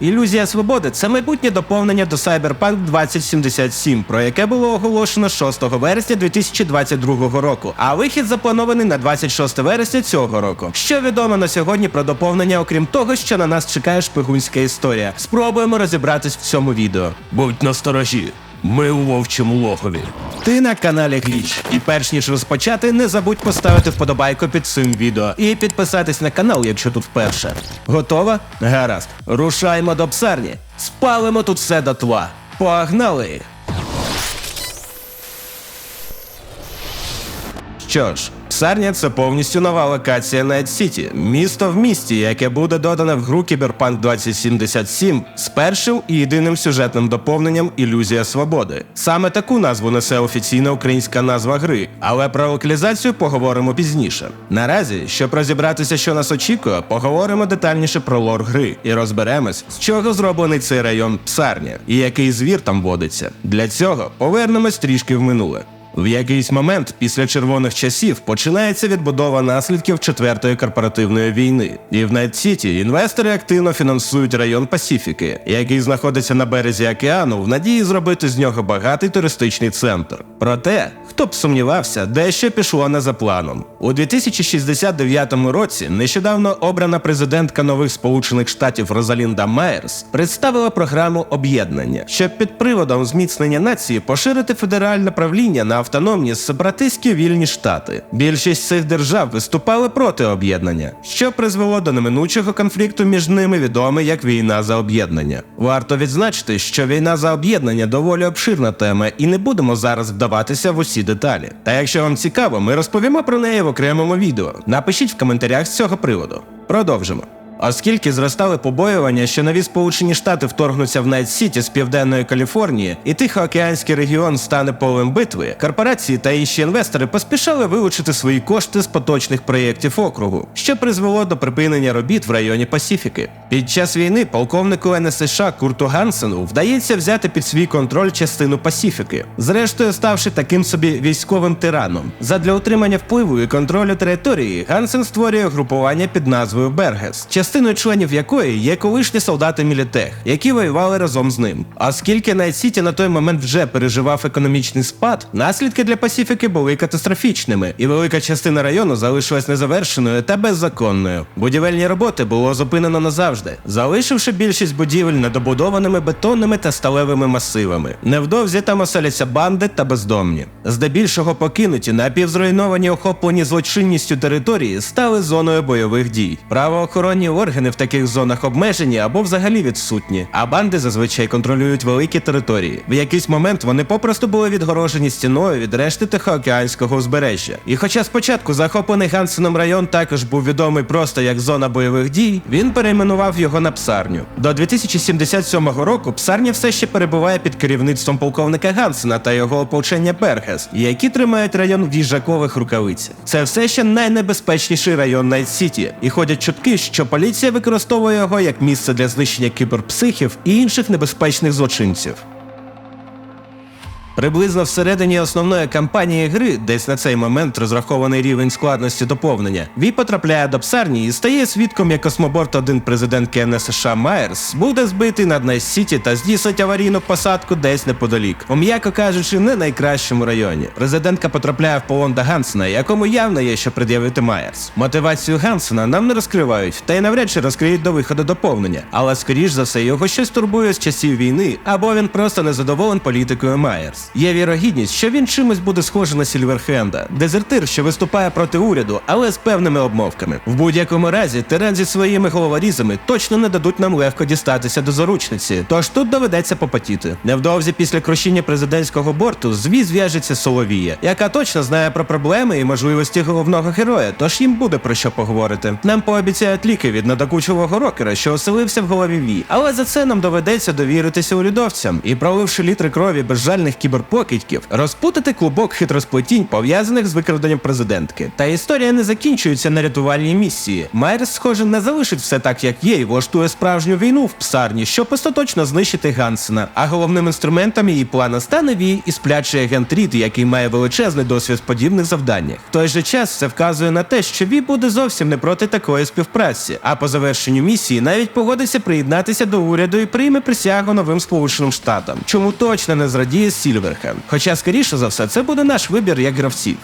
Ілюзія свободи це майбутнє доповнення до Cyberpunk 2077, про яке було оголошено 6 вересня 2022 року. А вихід запланований на 26 вересня цього року. Що відомо на сьогодні про доповнення, окрім того, що на нас чекає шпигунська історія. Спробуємо розібратись в цьому відео. Будь насторожі. Ми у вовчому логові. Ти на каналі Гліч. І перш ніж розпочати, не забудь поставити вподобайку під цим відео і підписатись на канал, якщо тут вперше. Готова? Гаразд. Рушаємо до псарні. Спалимо тут все до тла. Погнали! Що ж, Псарня це повністю нова локація Night City, місто в місті, яке буде додане в гру Cyberpunk 2077 з першим і єдиним сюжетним доповненням Ілюзія свободи. Саме таку назву несе офіційна українська назва гри, але про локалізацію поговоримо пізніше. Наразі, щоб розібратися, що нас очікує, поговоримо детальніше про лор гри і розберемось, з чого зроблений цей район Псарня і який звір там водиться. Для цього повернемось трішки в минуле. В якийсь момент після червоних часів починається відбудова наслідків четвертої корпоративної війни. І в Найт Сіті інвестори активно фінансують район Пасіфіки, який знаходиться на березі океану, в надії зробити з нього багатий туристичний центр. Проте, хто б сумнівався, дещо пішло не за планом. У 2069 році нещодавно обрана президентка нових Сполучених Штатів Розалінда Майерс представила програму об'єднання, щоб під приводом зміцнення нації поширити федеральне правління на автономні сепаратистські вільні штати. Більшість цих держав виступали проти об'єднання, що призвело до неминучого конфлікту між ними, відомий як війна за об'єднання. Варто відзначити, що війна за об'єднання доволі обширна тема, і не будемо зараз вдаватися в усі деталі. Та якщо вам цікаво, ми розповімо про неї в окремому відео. Напишіть в коментарях з цього приводу. Продовжимо. Оскільки зростали побоювання, що нові Сполучені Штати вторгнуться в Найт Сіті з південної Каліфорнії, і Тихоокеанський регіон стане полем битви, корпорації та інші інвестори поспішали вилучити свої кошти з поточних проєктів округу, що призвело до припинення робіт в районі Пасіфіки. Під час війни полковнику НСШ Курту Гансену вдається взяти під свій контроль частину Пасіфіки, зрештою ставши таким собі військовим тираном. Задля утримання впливу і контролю території Гансен створює групування під назвою Бергес, частиною членів якої є колишні солдати Мілітех, які воювали разом з ним. Оскільки Найт Сіті на той момент вже переживав економічний спад, наслідки для Пасіфіки були катастрофічними, і велика частина району залишилась незавершеною та беззаконною. Будівельні роботи було зупинено назавжди, залишивши більшість будівель недобудованими бетонними та сталевими масивами. Невдовзі там оселяться банди та бездомні. Здебільшого покинуті напівзруйновані охоплені злочинністю території стали зоною бойових дій. Правоохоронні органи в таких зонах обмежені або взагалі відсутні, а банди зазвичай контролюють великі території. В якийсь момент вони попросту були відгорожені стіною від решти Тихоокеанського узбережжя. І хоча спочатку захоплений Гансеном район також був відомий просто як зона бойових дій, він перейменував його на псарню. До 2077 року псарня все ще перебуває під керівництвом полковника Гансена та його ополчення Бергес, які тримають район в їжакових рукавицях. Це все ще найнебезпечніший район Найт Сіті, і ходять чутки, що поліція використовує його як місце для знищення кіберпсихів і інших небезпечних злочинців. Приблизно всередині основної кампанії гри, десь на цей момент розрахований рівень складності доповнення, Ві потрапляє до псарні і стає свідком, як космоборт 1 президентки НСШ Майерс буде збитий над Найс-Сіті та здійснить аварійну посадку десь неподалік, у м'яко кажучи, не найкращому районі. Президентка потрапляє в полон до Гансена, якому явно є що пред'явити Майерс. Мотивацію Гансена нам не розкривають, та й навряд чи розкриють до виходу доповнення, але скоріш за все його щось турбує з часів війни, або він просто незадоволен політикою Майерс. Є вірогідність, що він чимось буде схожий на Сільверхенда, дезертир, що виступає проти уряду, але з певними обмовками. В будь-якому разі, тиран зі своїми головорізами точно не дадуть нам легко дістатися до заручниці, тож тут доведеться попотіти. Невдовзі після крушіння президентського борту звіз зв'яжеться Соловія, яка точно знає про проблеми і можливості головного героя, тож їм буде про що поговорити. Нам пообіцяють ліки від надокучувого рокера, що оселився в голові Ві, але за це нам доведеться довіритися урядовцям і проливши літри крові безжальних кібер кіберпокидьків, розпутати клубок хитросплетінь, пов'язаних з викраденням президентки. Та історія не закінчується на рятувальній місії. Майерс, схоже, не залишить все так, як є, і влаштує справжню війну в псарні, щоб остаточно знищити Гансена. А головним інструментом її плана стане Ві і сплячий агент Рід, який має величезний досвід подібних завданнях. В той же час це вказує на те, що Ві буде зовсім не проти такої співпраці. А по завершенню місії навіть погодиться приєднатися до уряду і прийме присягу новим сполученим штатам, чому точно не зрадіє Сільверхен. Хоча, скоріше за все, це буде наш вибір як гравців.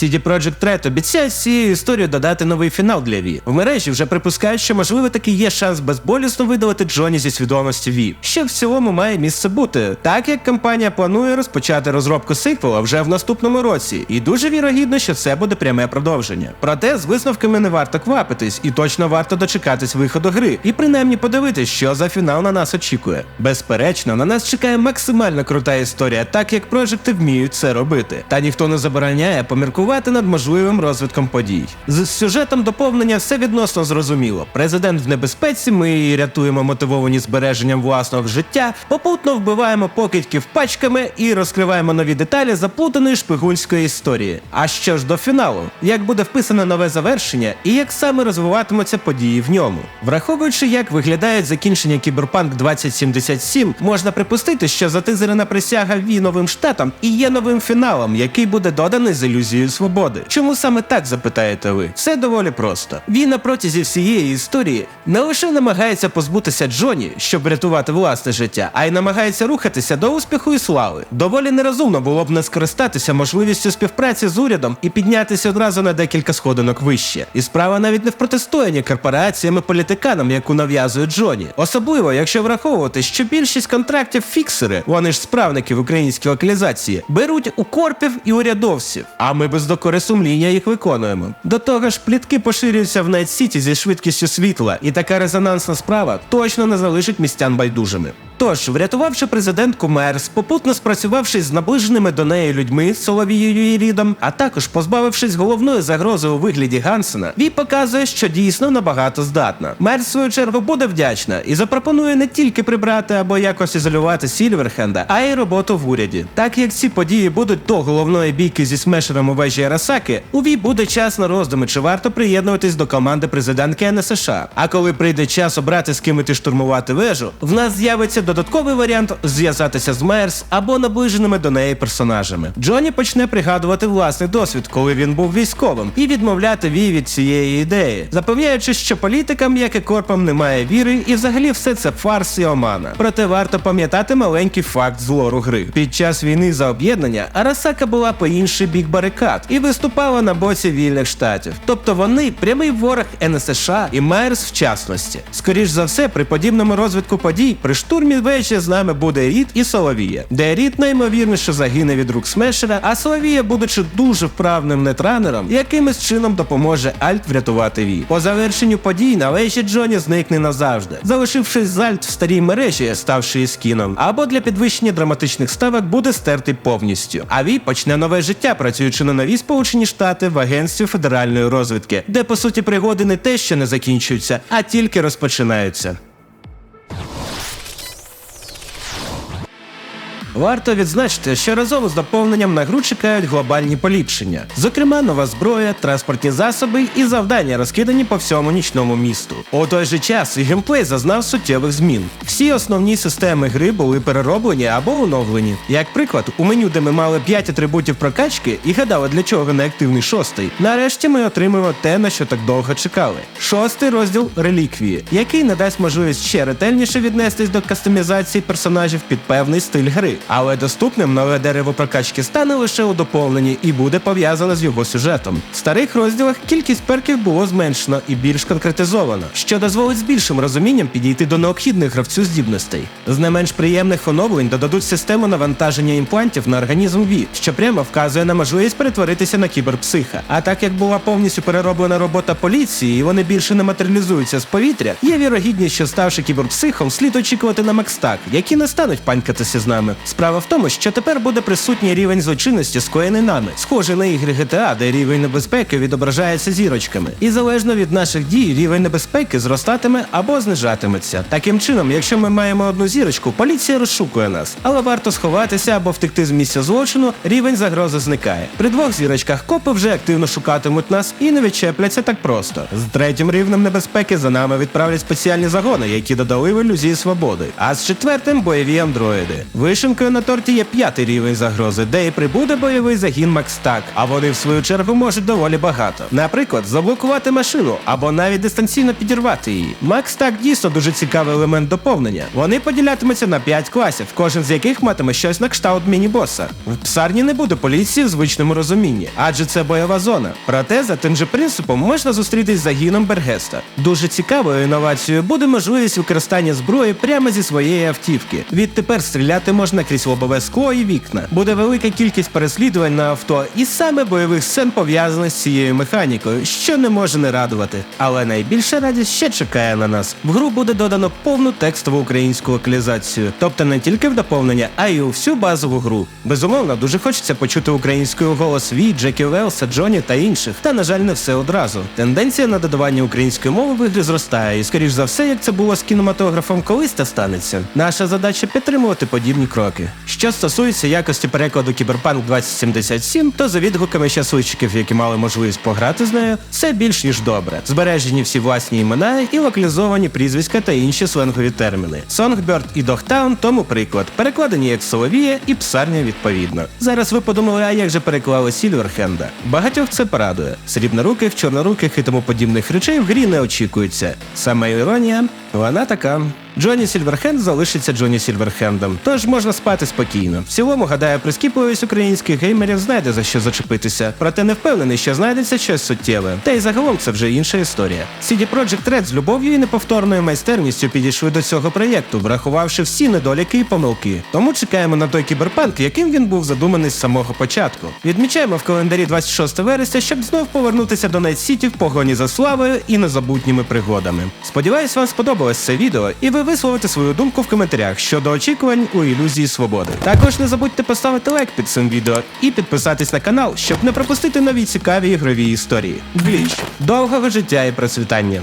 CD Projekt Red обіцяє з цією історією додати новий фінал для Ві. В мережі вже припускають, що можливо таки є шанс безболісно видалити Джоні зі свідомості Ві, що в цілому має місце бути, так як компанія планує розпочати розробку сиквела вже в наступному році, і дуже вірогідно, що це буде пряме продовження. Проте з висновками не варто квапитись, і точно варто дочекатись виходу гри, і принаймні подивитись, що за фінал на нас очікує. Безперечно, на нас чекає максимально крута історія, так як проекти вміють це робити. Та ніхто не забороняє поміркувати над можливим розвитком подій. З сюжетом доповнення все відносно зрозуміло. Президент в небезпеці, ми рятуємо мотивовані збереженням власного життя, попутно вбиваємо покидьків пачками і розкриваємо нові деталі заплутаної шпигунської історії. А що ж до фіналу, як буде вписане нове завершення і як саме розвиватимуться події в ньому? Враховуючи, як виглядають закінчення Кіберпанк 2077, можна припустити, що затизерена присяга Ві штатам і є новим фіналом, який буде доданий з ілюзією свободи. Чому саме так запитаєте ви? Все доволі просто. Він на протязі всієї історії не лише намагається позбутися Джоні, щоб врятувати власне життя, а й намагається рухатися до успіху і слави. Доволі нерозумно було б не скористатися можливістю співпраці з урядом і піднятися одразу на декілька сходинок вище. І справа навіть не в протистоянні корпораціями політиканам, яку нав'язує Джоні. Особливо, якщо враховувати, що більшість контрактів фіксери, вони ж справники в українській локалізації, беруть у корпів і урядовців. А ми без докори сумління їх виконуємо. До того ж, плітки поширюються в Найт Сіті зі швидкістю світла, і така резонансна справа точно не залишить містян байдужими. Тож, врятувавши президентку Мерс, попутно спрацювавшись з наближеними до неї людьми Соловією і Рідом, а також позбавившись головної загрози у вигляді Гансена, Ві показує, що дійсно набагато здатна. Мерс, в свою чергу, буде вдячна і запропонує не тільки прибрати або якось ізолювати Сільверхенда, а й роботу в уряді. Так як ці події будуть до головної бійки зі смешером у вежі Арасаки, у Ві буде час на роздуми, чи варто приєднуватись до команди президентки НСШ. А коли прийде час обрати з ким іти штурмувати вежу, в нас з'явиться додатковий варіант зв'язатися з Мерс або наближеними до неї персонажами. Джоні почне пригадувати власний досвід, коли він був військовим, і відмовляти Ві від цієї ідеї, запевняючи, що політикам, як і корпам, немає віри, і взагалі все це фарс і омана. Проте варто пам'ятати маленький факт з лору гри. Під час війни за об'єднання Арасака була по інший бік барикад і виступала на боці вільних штатів. Тобто вони прямий ворог НСШ і Майерс в частності. Скоріш за все, при подібному розвитку подій при штурмі вежі з нами буде Рід і Соловія, де Рід наймовірніше загине від рук Смешера, а Соловія, будучи дуже вправним нетранером, якимось чином допоможе Альт врятувати Ві. По завершенню подій на вежі Джоні зникне назавжди, залишившись з Альт в старій мережі, ставши скіном, або для підвищення драматичних ставок буде стертий повністю. А Ві почне нове життя, працюючи на нові Сполучені Штати в агентстві федеральної розвідки, де по суті пригоди не те, що не закінчуються, а тільки розпочинаються. Варто відзначити, що разом з доповненням на гру чекають глобальні поліпшення, зокрема, нова зброя, транспортні засоби і завдання, розкидані по всьому нічному місту. У той же час і геймплей зазнав суттєвих змін. Всі основні системи гри були перероблені або оновлені. Як приклад, у меню, де ми мали 5 атрибутів прокачки і гадали, для чого не активний шостий, нарешті ми отримуємо те, на що так довго чекали. Шостий розділ реліквії, який надасть можливість ще ретельніше віднестись до кастомізації персонажів під певний стиль гри. Але доступним нове дерево прокачки стане лише у доповненні і буде пов'язане з його сюжетом. В старих розділах кількість перків було зменшено і більш конкретизовано, що дозволить з більшим розумінням підійти до необхідних гравцю здібностей. З не менш приємних оновлень додадуть систему навантаження імплантів на організм Ві, що прямо вказує на можливість перетворитися на кіберпсиха. А так як була повністю перероблена робота поліції, і вони більше не матеріалізуються з повітря, є вірогідність, що ставши кіберпсихом, слід очікувати на Макстак, які не стануть панькатися з нами. Справа в тому, що тепер буде присутній рівень злочинності, скоєний нами, схожий на ігри GTA, де рівень небезпеки відображається зірочками. І залежно від наших дій, рівень небезпеки зростатиме або знижатиметься. Таким чином, якщо ми маємо одну зірочку, поліція розшукує нас. Але варто сховатися або втекти з місця злочину, рівень загрози зникає. При двох зірочках копи вже активно шукатимуть нас і не відчепляться так просто. З третім рівнем небезпеки за нами відправлять спеціальні загони, які додали в ілюзії свободи. А з четвертим бойові андроїди. Вишенкою на торті є п'ятий рівень загрози, де і прибуде бойовий загін Макстак. А вони в свою чергу можуть доволі багато. Наприклад, заблокувати машину або навіть дистанційно підірвати її. Макстак дійсно дуже цікавий елемент доповнення. Вони поділятимуться на 5 класів, кожен з яких матиме щось на кшталт міні-боса. В псарні не буде поліції в звичному розумінні, адже це бойова зона. Проте за тим же принципом можна зустрітись з загіном Бергеста. Дуже цікавою інновацією буде можливість використання зброї прямо зі своєї автівки. Відтепер стріляти можна крізь лобове скло і вікна. Буде велика кількість переслідувань на авто, і саме бойових сцен пов'язаних з цією механікою, що не може не радувати. Але найбільша радість ще чекає на нас. В гру буде додано повну текстову українську локалізацію, тобто не тільки в доповнення, а й у всю базову гру. Безумовно, дуже хочеться почути українською голос Ві, Джекі Велса, Джоні та інших. Та на жаль, не все одразу. Тенденція на додавання української мови в ігри зростає, і скоріш за все, як це було з кінематографом, колись це станеться. Наша задача підтримувати подібні кроки. Що стосується якості перекладу Кіберпанк 2077, то за відгуками щасливчиків, які мали можливість пограти з нею, все більш ніж добре. Збережені всі власні імена і локалізовані прізвиська та інші сленгові терміни. Songbird і Dogtown тому приклад, перекладені як Соловія і Псарня відповідно. Зараз ви подумали, а як же переклали Сільверхенда? Багатьох це порадує. Срібноруких, чорноруких і тому подібних речей в грі не очікується. Саме іронія, вона така. Джоні Сільверхенд залишиться Джоні Сільверхендом, тож можна спати спокійно. В цілому, гадаю, прискіпливість українських геймерів знайде за що зачепитися, проте не впевнений, що знайдеться щось суттєве. Та й загалом це вже інша історія. CD Projekt Red з любов'ю і неповторною майстерністю підійшли до цього проєкту, врахувавши всі недоліки і помилки. Тому чекаємо на той кіберпанк, яким він був задуманий з самого початку. Відмічаємо в календарі 26 вересня, щоб знов повернутися до Night City в погоні за славою і незабутніми пригодами. Сподіваюсь, вам сподобалось це відео, і ви висловите свою думку в коментарях щодо очікувань у ілюзії свободи. Також не забудьте поставити лайк під цим відео і підписатись на канал, щоб не пропустити нові цікаві ігрові історії. Гліч. Довгого життя і процвітання!